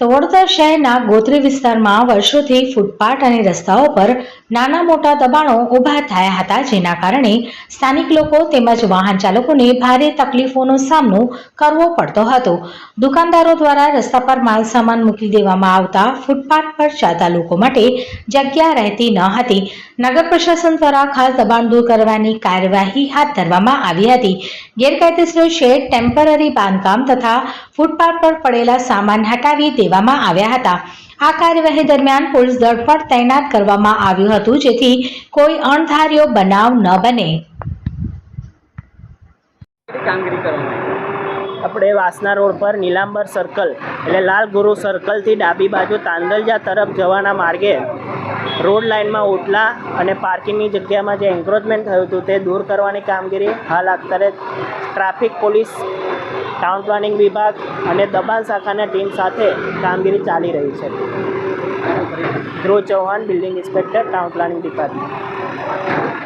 તો શહેરના ગોત્રી વિસ્તારમાં વર્ષોથી ફૂટપાથ અને રસ્તાઓ પર નાના મોટા દબાણો ઊભા થયા હતા, જેના કારણે સ્થાનિક લોકો તેમજ વાહન ચાલકોને ભારે તકલીફોનો સામનો કરવો પડતો હતો. દુકાનદારો દ્વારા રસ્તા પર માલ સામાન મૂકી દેવામાં આવતા ફૂટપાથ પર ચાલતા લોકો માટે જગ્યા રહેતી ન હતી. નગર પ્રશાસન દ્વારા ખાસ દબાણ દૂર કરવાની કાર્યવાહી હાથ ધરવામાં આવી હતી. ગેરકાયદેસર શેડ ટેમ્પરરી બાંધકામ તથા ફૂટપાથ પર પડેલા સામાન હટાવી દેવામાં આવ્યા હતા. આ કાર્યવાહી દરમિયાન પોલીસ દળ તૈનાત કરવામાં આવ્યું હતું, જેથી કોઈ અણધાર્યો બનાવ ન બને. કામગીરી કરવામાં આપણે વાસના રોડ પર નીલાંબર સર્કલ એટલે લાલ ગુરુ સર્કલથી ડાબી બાજુ તાંદલજા તરફ જવાના માર્ગે રોડ લાઇનમાં ઓટલા અને પાર્કિંગની જગ્યામાં જે એન્ક્રોચમેન્ટ થયું હતું તે દૂર કરવાની કામગીરી હાલ અત્યારે ટ્રાફિક પોલીસ ટાઉન પ્લાનિંગ વિભાગ અને દબાણ શાખાના ટીમ સાથે કામગીરી ચાલી રહી છે. Dhruv Chauhan building inspector town planning department